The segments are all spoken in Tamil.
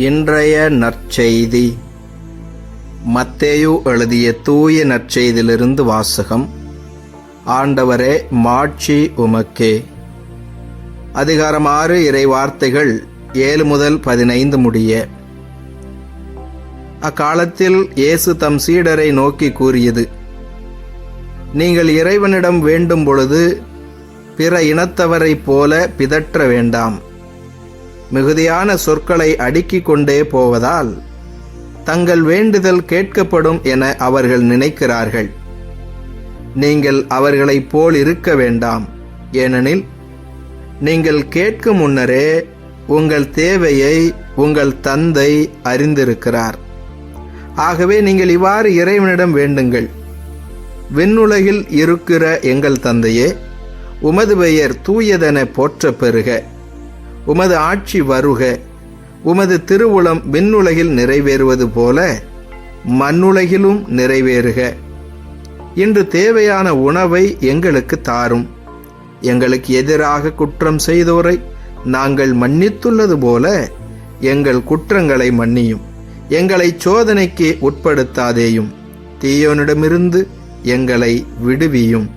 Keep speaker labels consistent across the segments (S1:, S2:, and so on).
S1: இன்றைய நற்செய்தி. மத்தேயு எழுதிய தூய நற்செய்தியிலிருந்து வாசகம். ஆண்டவரே மாட்சி உமக்கே. அதிகாரம் ஆறு இறை வார்த்தைகள் ஏழு முதல் பதினைந்து முடிய. அக்காலத்தில் இயேசு தம் சீடரை நோக்கி கூறியது நீங்கள் இறைவனிடம் வேண்டும் பொழுது பிற இனத்தவரைப் போல பிதற்ற வேண்டாம். மிகுதியான சொற்களை அடுக்கிக் கொண்டே போவதால் தங்கள் வேண்டுதல் கேட்கப்படும் என அவர்கள் நினைக்கிறார்கள். நீங்கள் அவர்களைப் போல் இருக்க வேண்டாம். ஏனெனில் நீங்கள் கேட்கும் முன்னரே உங்கள் தேவையை உங்கள் தந்தை அறிந்திருக்கிறார். ஆகவே நீங்கள் இவ்வாறு இறைவனிடம் வேண்டுங்கள். விண்ணுலகில் இருக்கிற எங்கள் தந்தையே உமது பெயர் தூயதென போற்ற பெறுக உமது ஆட்சி வருக. உமது திருவுளம் விண்ணுலகில் நிறைவேறுவது போல மண்ணுலகிலும் நிறைவேறுக. இன்று தேவையான உணவை எங்களுக்கு தாரும். எங்களுக்கு எதிராக குற்றம் செய்தோரை நாங்கள் மன்னித்துள்ளது போல எங்கள் குற்றங்களை மன்னியும். எங்களை சோதனைக்கு உட்படுத்தாதேயும். தீயோனிடமிருந்து எங்களை விடுவியும்.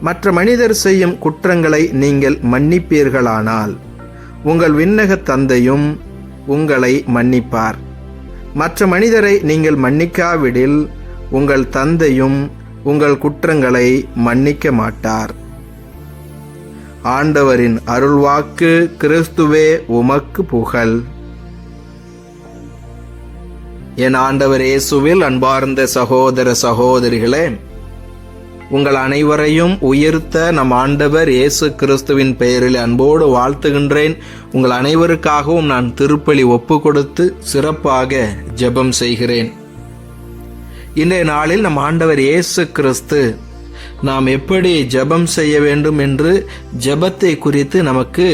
S1: மற்ற மனிதர் செய்யும் குற்றங்களை நீங்கள் மன்னிப்பீர்களானால் உங்கள் விண்ணக தந்தையும் உங்களை மன்னிப்பார். மற்ற மனிதரை நீங்கள் மன்னிக்காவிடில் உங்கள் தந்தையும் உங்கள் குற்றங்களை மன்னிக்க மாட்டார். ஆண்டவரின் அருள்வாக்கு கிறிஸ்துவே உமக்கு புகழ். என் ஆண்டவர் இயேசுவில் அன்பார்ந்த சகோதர சகோதரிகளே உங்கள் அனைவரையும் உயர்த்த நம் ஆண்டவர் இயேசு கிறிஸ்துவின் பெயரில் அன்போடு வாழ்த்துகின்றேன். உங்கள் அனைவருக்காகவும் நான் திருப்பலி ஒப்பு கொடுத்து சிறப்பாக ஜெபம் செய்கிறேன். இன்றைய நாளில் நம் ஆண்டவர் இயேசு கிறிஸ்து நாம் எப்படி ஜெபம் செய்ய வேண்டும் என்று ஜெபத்தை குறித்து நமக்கு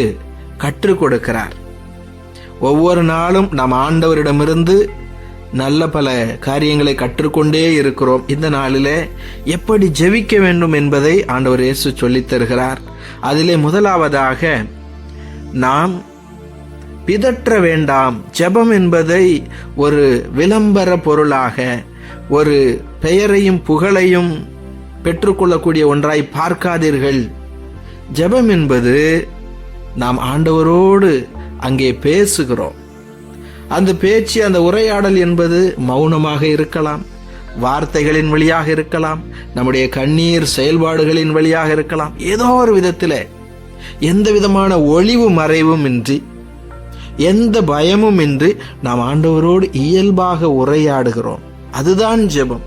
S1: கற்றுக் கொடுக்கிறார். ஒவ்வொரு நாளும் நம் ஆண்டவரிடமிருந்து நல்ல பல காரியங்களை கற்றுக்கொண்டே இருக்கிறோம். இந்த நாளிலே எப்படி ஜெபிக்க வேண்டும் என்பதை ஆண்டவர் இயேசு சொல்லித் தருகிறார். அதிலே முதலாவதாக நாம் பிதற்ற வேண்டாம். ஜெபம் என்பதை ஒரு விளம்பர பொருளாக ஒரு பெயரையும் புகழையும் பெற்றுக்கொள்ளக்கூடிய ஒன்றாய் பார்க்காதீர்கள். ஜெபம் என்பது நாம் ஆண்டவரோடு அங்கே பேசுகிறோம். அந்த பேச்சு அந்த உரையாடல் என்பது மௌனமாக இருக்கலாம் வார்த்தைகளின் வழியாக இருக்கலாம் நம்முடைய கண்ணீர் செயல்பாடுகளின் வழியாக இருக்கலாம். ஏதோ ஒரு விதத்தில் எந்த விதமான ஒளிவு மறைவும் இன்றி எந்த பயமும் இன்றி நாம் ஆண்டவரோடு இயல்பாக உரையாடுகிறோம். அதுதான் ஜெபம்.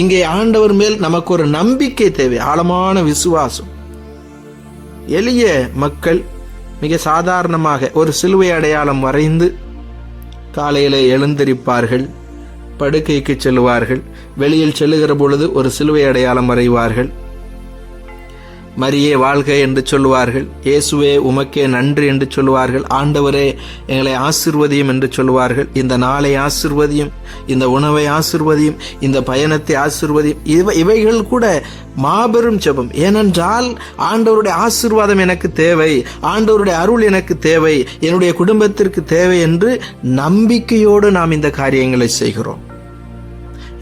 S1: இங்கே ஆண்டவர் மேல் நமக்கு ஒரு நம்பிக்கை தேவை ஆழமான விசுவாசம். எளிய மக்கள் மிக சாதாரணமாக ஒரு சிலுவை அடையாளம் வரைந்து காலையில் எழுந்திருப்பார்கள் படுக்கைக்கு செல்வார்கள். வெளியில் செல்லுகிற பொழுது ஒரு சிலுவை அடையாளம் வரைவார்கள். மரியே வாழ்க என்று சொல்லுவார்கள். இயேசுவே உமக்கே நன்றி என்று சொல்லுவார்கள். ஆண்டவரே எங்களை ஆசிர்வதியும் என்று சொல்லுவார்கள். இந்த நாளை ஆசிர்வதியும் இந்த உணவை ஆசிர்வதியும் இந்த பயணத்தை ஆசிர்வதியும் இவை இவைகள் கூட மாபெரும் ஜெபம். ஏனென்றால் ஆண்டவருடைய ஆசிர்வாதம் எனக்கு தேவை. ஆண்டவருடைய அருள் எனக்கு தேவை. என்னுடைய குடும்பத்திற்கு தேவை என்று நம்பிக்கையோடு நாம் இந்த காரியங்களை செய்கிறோம்.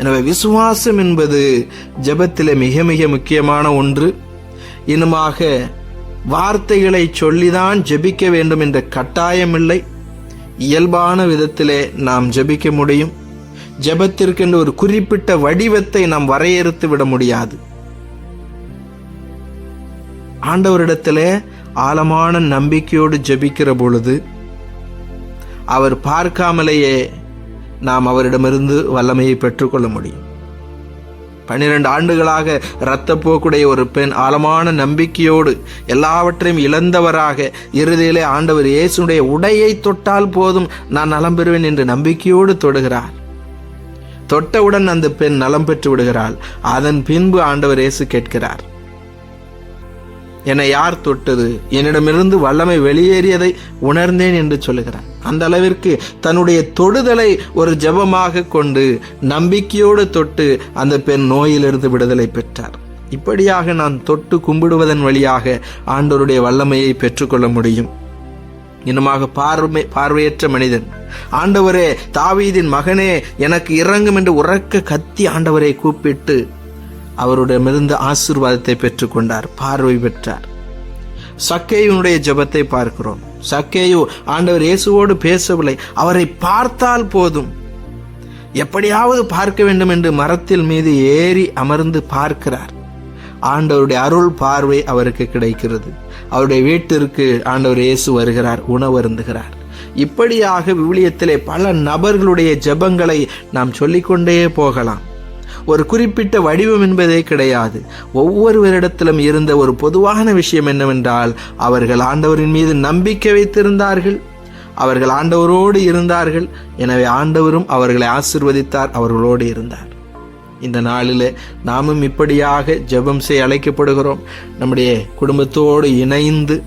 S1: எனவே விசுவாசம் என்பது ஜபத்தில் மிக மிக முக்கியமான ஒன்று. இன்னுமாக வார்த்தைகளை சொல்லிதான் ஜெபிக்க வேண்டும் என்ற கட்டாயமில்லை. இயல்பான விதத்திலே நாம் ஜெபிக்க முடியும். ஜெபத்திற்கென்று ஒரு குறிப்பிட்ட வடிவத்தை நாம் வரையறுத்து விட முடியாது. ஆண்டவரிடத்திலே ஆழமான நம்பிக்கையோடு ஜெபிக்கிற பொழுது அவர் பார்க்காமலேயே நாம் அவரிடமிருந்து வல்லமையை பெற்றுக்கொள்ள முடியும். பன்னிரண்டு ஆண்டுகளாக இரத்தப்போக்குடைய ஒரு பெண் ஆழமான நம்பிக்கையோடு எல்லாவற்றையும் இழந்தவராக இறுதியிலே ஆண்டவர் இயேசுடைய உடையை தொட்டால் போதும் நான் நலம் பெறுவேன் என்று நம்பிக்கையோடு தொடுகிறார். தொட்டவுடன் அந்த பெண் நலம் பெற்று விடுகிறாள். அதன் பின்பு ஆண்டவர் இயேசு கேட்கிறார். என்னை யார் தொட்டது? என்னிடமிருந்து வல்லமை வெளியேறியதை உணர்ந்தேன் என்று சொல்லுகிறார். அந்த அளவிற்கு தன்னுடைய தொடுதலை ஒரு ஜெபமாக கொண்டு நம்பிக்கையோடு தொட்டு அந்த பெண் நோயிலிருந்து விடுதலை பெற்றார். இப்படியாக நான் தொட்டு கும்பிடுவதன் வழியாக ஆண்டவருடைய வல்லமையை பெற்றுக்கொள்ள முடியும். இன்னமாக பார்வை பார்வையற்ற மனிதன் ஆண்டவரே தாவீதின் மகனே எனக்கு இறங்கும் என்று உறக்க கத்தி ஆண்டவரை கூப்பிட்டு அவரிடமிருந்து ஆசீர்வாதத்தை பெற்றுக்கொண்டார் பார்வை பெற்றார். சக்கேயுனுடைய ஜபத்தை பார்க்கிறோம். சக்கேயு ஆண்டவர் இயேசுவோடு பேசவில்லை. அவரை பார்த்தால் போதும். எப்படியாவது பார்க்க வேண்டும் என்று மரத்தில் மீது ஏறி அமர்ந்து பார்க்கிறார். ஆண்டவருடைய அருள் பார்வை அவருக்கு கிடைக்கிறது. அவருடைய வீட்டிற்கு ஆண்டவர் இயேசு வருகிறார் உணவருந்துகிறார். இப்படியாக விவிலியத்திலே பல நபர்களுடைய ஜெபங்களை நாம் சொல்லிக்கொண்டே போகலாம். ஒரு குறிப்பிட்ட வடிவம் என்பதே கிடையாது. ஒவ்வொருவரிடத்திலும் இருந்த ஒரு பொதுவான விஷயம் என்னவென்றால் அவர்கள் ஆண்டவரின் மீது நம்பிக்கை வைத்திருந்தார்கள். அவர்கள் ஆண்டவரோடு இருந்தார்கள். எனவே ஆண்டவரும் அவர்களை ஆசிர்வதித்தார் அவர்களோடு இருந்தார். இந்த நாளில் நாமும் இப்படியாக ஜெபம் செய்ய அழைக்கப்படுகிறோம். நம்முடைய குடும்பத்தோடு இணைந்து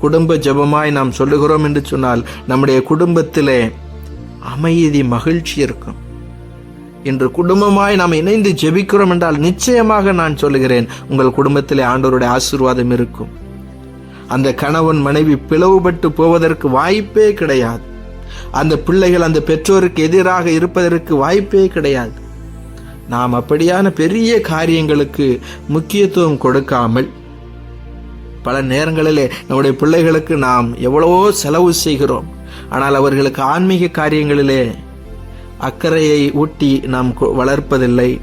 S1: குடும்ப ஜெபமாய் நாம் சொல்லுகிறோம் என்று சொன்னால் நம்முடைய குடும்பத்திலே அமைதி மகிழ்ச்சி இருக்கும். இன்று குடும்பமாய் நாம் இணைந்து ஜெபிக்கிறோம் என்றால் நிச்சயமாக நான் சொல்லுகிறேன் உங்கள் குடும்பத்திலே ஆண்டோருடைய ஆசீர்வாதம் இருக்கும். அந்த கணவன் மனைவி பிளவுபட்டு போவதற்கு வாய்ப்பே கிடையாது. அந்த பிள்ளைகள் அந்த பெற்றோருக்கு எதிராக இருப்பதற்கு வாய்ப்பே கிடையாது. நாம் அப்படியான பெரிய காரியங்களுக்கு முக்கியத்துவம் கொடுக்காமல் பல நேரங்களிலே நம்முடைய பிள்ளைகளுக்கு நாம் எவ்வளவோ செலவு செய்கிறோம். ஆனால் அவர்களுக்கு ஆன்மீக காரியங்களிலே அக்கறையை ஊட்டி நாம் கொ- வளர்ப்பதில்லை.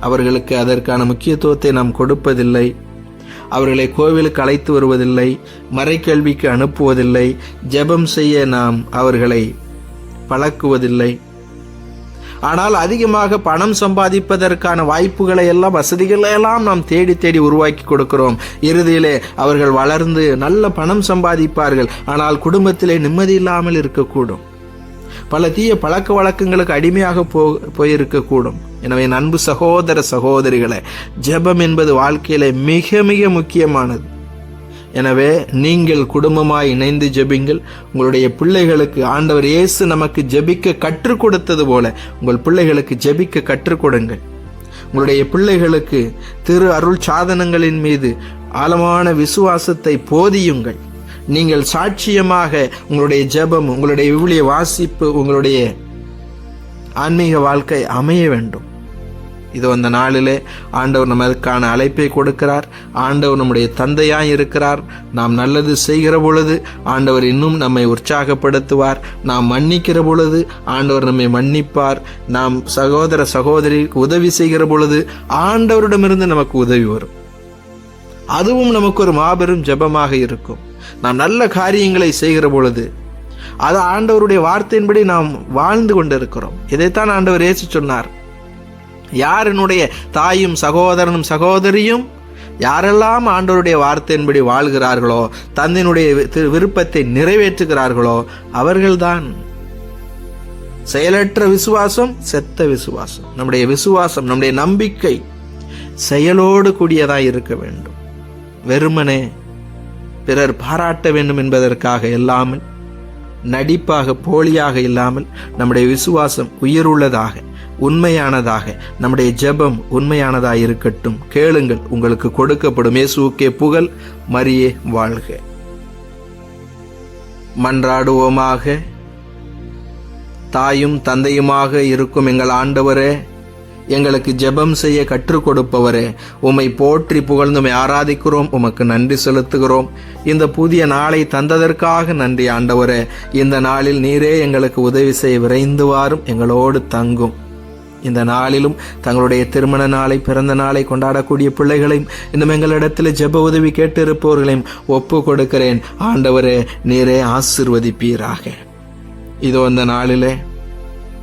S1: அவர்களுக்கு அதற்கான முக்கியத்துவத்தை நாம் கொடுப்பதில்லை. அவர்களை கோவிலுக்கு அழைத்து வருவதில்லை. மறைக்கல்விக்கு அனுப்புவதில்லை. ஜெபம் செய்ய நாம் அவர்களை பழக்குவதில்லை. ஆனால் அதிகமாக பணம் சம்பாதிப்பதற்கான வாய்ப்புகளை எல்லாம் வசதிகளை எல்லாம் நாம் தேடி தேடி உருவாக்கி கொடுக்கிறோம். இறுதியிலே அவர்கள் வளர்ந்து நல்ல பணம் சம்பாதிப்பார்கள். ஆனால் குடும்பத்திலே நிம்மதி இல்லாமல் இருக்கக்கூடும். பல தீய பழக்க வழக்கங்களுக்கு அடிமையாக போ போயிருக்கக்கூடும். எனவே என் அன்பு சகோதர சகோதரிகளை ஜெபம் என்பது வாழ்க்கையில மிக மிக முக்கியமானது. எனவே நீங்கள் குடும்பமாய் இணைந்து ஜெபிங்கள். உங்களுடைய பிள்ளைகளுக்கு ஆண்டவர் இயேசு நமக்கு ஜெபிக்க கற்றுக் கொடுத்தது போல உங்கள் பிள்ளைகளுக்கு ஜெபிக்க கற்றுக் கொடுங்கள். உங்களுடைய பிள்ளைகளுக்கு திரு அருள் சாதனங்களின் மீது ஆழமான விசுவாசத்தை போதியுங்கள். நீங்கள் சாட்சியமாக உங்களுடைய ஜெபம் உங்களுடைய விவிலிய வாசிப்பு உங்களுடைய ஆன்மீக வாழ்க்கை அமைய வேண்டும். இதோ அந்த நாளிலே ஆண்டவர் நமக்கான அழைப்பை கொடுக்கிறார். ஆண்டவர் நம்முடைய தந்தையாய் இருக்கிறார். நாம் நல்லது செய்கிற பொழுது ஆண்டவர் இன்னும் நம்மை உற்சாகப்படுத்துவார். நாம் மன்னிக்கிற பொழுது ஆண்டவர் நம்மை மன்னிப்பார். நாம் சகோதர சகோதரிக்கு உதவி செய்கிற பொழுது ஆண்டவரிடமிருந்து நமக்கு உதவி வரும். அதுவும் நமக்கு ஒரு மாபெரும் ஜெபமாக இருக்கும். நாம் நல்ல காரியங்களை செய்கிற பொழுது அது ஆண்டவருடைய வார்த்தையின்படி நாம் வாழ்ந்து கொண்டிருக்கிறோம். இதைத்தான் ஆண்டவர் ஏசி சொன்னார். யார் என்னுடைய தாயும் சகோதரனும் சகோதரியும் யாரெல்லாம் ஆண்டவருடைய வார்த்தையின்படி வாழ்கிறார்களோ தந்தையினுடைய விருப்பத்தை நிறைவேற்றுகிறார்களோ அவர்கள்தான் செயலற்ற விசுவாசம் செத்த விசுவாசம். நம்முடைய விசுவாசம் நம்முடைய நம்பிக்கை செயலோடு கூடியதாக இருக்க வேண்டும். வெறுமனே பிறர் பாராட்ட வேண்டும் என்பதற்காக இல்லாமல் நடிப்பாக போலியாக இல்லாமல் நம்முடைய விசுவாசம் உயிருள்ளதாக உண்மையானதாக நம்முடைய ஜெபம் உண்மையானதாக இருக்கட்டும். கேளுங்கள் உங்களுக்கு கொடுக்கப்படும் இயேசுக்கே புகழ் மரியே வாழ்க. மன்றாடுவோமாக. தாயும் தந்தையுமாக இருக்கும் எங்கள் ஆண்டவரே எங்களுக்கு ஜெபம் செய்ய கற்றுக் கொடுப்பவரே உம்மை போற்றி புகழ்ந்து ஆராதிக்கிறோம் உமக்கு நன்றி செலுத்துகிறோம். இந்த புதிய நாளை தந்ததற்காக நன்றி ஆண்டவரே. இந்த நாளில் நீரே எங்களுக்கு உதவி செய்ய விரைந்து வாரும் எங்களோடு தங்கும். இந்த நாளிலும் தங்களுடைய திருமண நாளை பிறந்த நாளை கொண்டாடக்கூடிய பிள்ளைகளையும் இன்னும் எங்களிடத்தில் ஜெப உதவி கேட்டிருப்பவர்களையும் ஒப்பு கொடுக்கிறேன். ஆண்டவரே நீரே ஆசிர்வதிப்பீராக. இதோ அந்த நாளிலே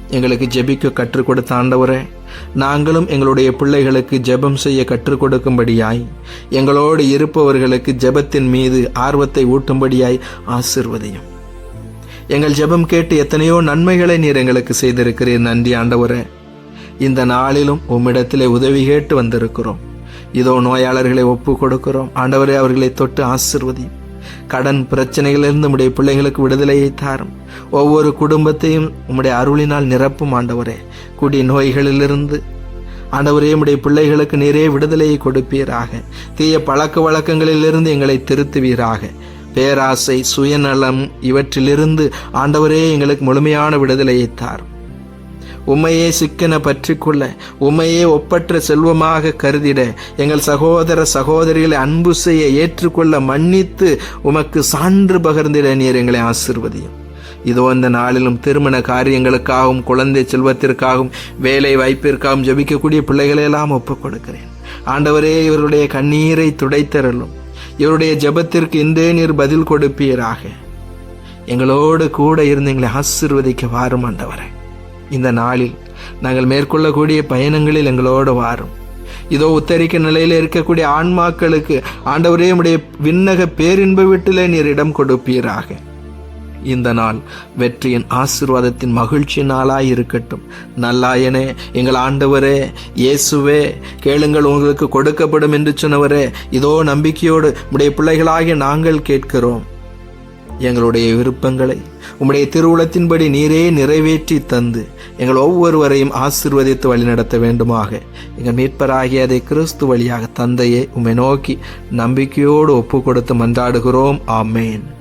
S1: எங்களுக்கு ஜெபிக்க கற்றுக் கொடுத்த ஆண்டவரே நாங்களும் எங்களுடைய பிள்ளைகளுக்கு ஜெபம் செய்ய கற்றுக் கொடுக்கும்படியாய் எங்களோடு இருப்பவர்களுக்கு ஜெபத்தின் மீது ஆர்வத்தை ஊட்டும்படியாய் ஆசிர்வதியும். எங்கள் ஜெபம் கேட்டு எத்தனையோ நன்மைகளை நீர் எங்களுக்கு செய்திருக்கிறீர் நன்றி ஆண்டவரே. இந்த நாளிலும் உம்மிடத்திலே உதவி கேட்டு வந்திருக்கிறோம். இதோ நோயாளர்களை ஒப்பு கொடுக்கிறோம். ஆண்டவரே அவர்களை தொட்டு ஆசிர்வதியும். கடன் பிரச்சனைகளிலிருந்து உடைய பிள்ளைகளுக்கு விடுதலையை தாரும். ஒவ்வொரு குடும்பத்தையும் உம்முடைய அருளினால் நிரப்பும் ஆண்டவரே. குடி நோய்களிலிருந்து ஆண்டவரே உடைய பிள்ளைகளுக்கு நிறைய விடுதலையை கொடுப்பீராக. தீய பழக்க வழக்கங்களிலிருந்து எங்களை திருத்துவீராக. பேராசை சுயநலம் இவற்றிலிருந்து ஆண்டவரே எங்களுக்கு முழுமையான விடுதலையை தாரும். உமையே சிக்கன பற்றிக்கொள்ள உமையே ஒப்பற்ற செல்வமாக கருதிட எங்கள் சகோதர சகோதரிகளை அன்பு செய்ய ஏற்றுக்கொள்ள மன்னித்து உமக்கு சான்று பகிர்ந்திட நீர் எங்களை ஆசிர்வதியும். இதோ அந்த நாளிலும் திருமண காரியங்களுக்காகவும் குழந்தை செல்வத்திற்காகவும் வேலை வாய்ப்பிற்காகவும் ஜபிக்கக்கூடிய பிள்ளைகளையெல்லாம் ஒப்புக் கொடுக்கிறேன். ஆண்டவரே இவருடைய கண்ணீரை துடைத்தரலும் இவருடைய ஜெபத்திற்கு இன்றே நீர் பதில் கொடுப்பீராக. எங்களோடு கூட இருந்து எங்களை ஆசிர்வதிக்க வாரும் ஆண்டவரே. இந்த நாளில் நாங்கள் மேற்கொள்ளக்கூடிய பயணங்களில் எங்களோடு வாரும். இதோ உத்தரிக்க நிலையில் இருக்கக்கூடிய ஆன்மாக்களுக்கு ஆண்டவரே உடைய விண்ணக பேரின்ப வீட்டிலே நீர் இடம் கொடுப்பீராக. இந்த நாள் வெற்றியின் ஆசிர்வாதத்தின் மகிழ்ச்சி நாளாய் இருக்கட்டும். நல்லாயனே எங்கள் ஆண்டவரே இயேசுவே கேளுங்கள் உங்களுக்கு கொடுக்கப்படும் என்று சொன்னவரே இதோ நம்பிக்கையோடு உடைய பிள்ளைகளாகிய நாங்கள் கேட்கிறோம். எங்களுடைய விருப்பங்களை உம்முடைய திருவுளத்தின்படி நீரே நிறைவேற்றி தந்து எங்கள் ஒவ்வொருவரையும் ஆசிர்வதித்து வழிநடத்த வேண்டுமாக. எங்கள் மீட்பராகிய அதை கிறிஸ்து வழியாக தந்தையே உம்மை நோக்கி நம்பிக்கையோடு ஒப்பு கொடுத்து மன்றாடுகிறோம். ஆமேன்.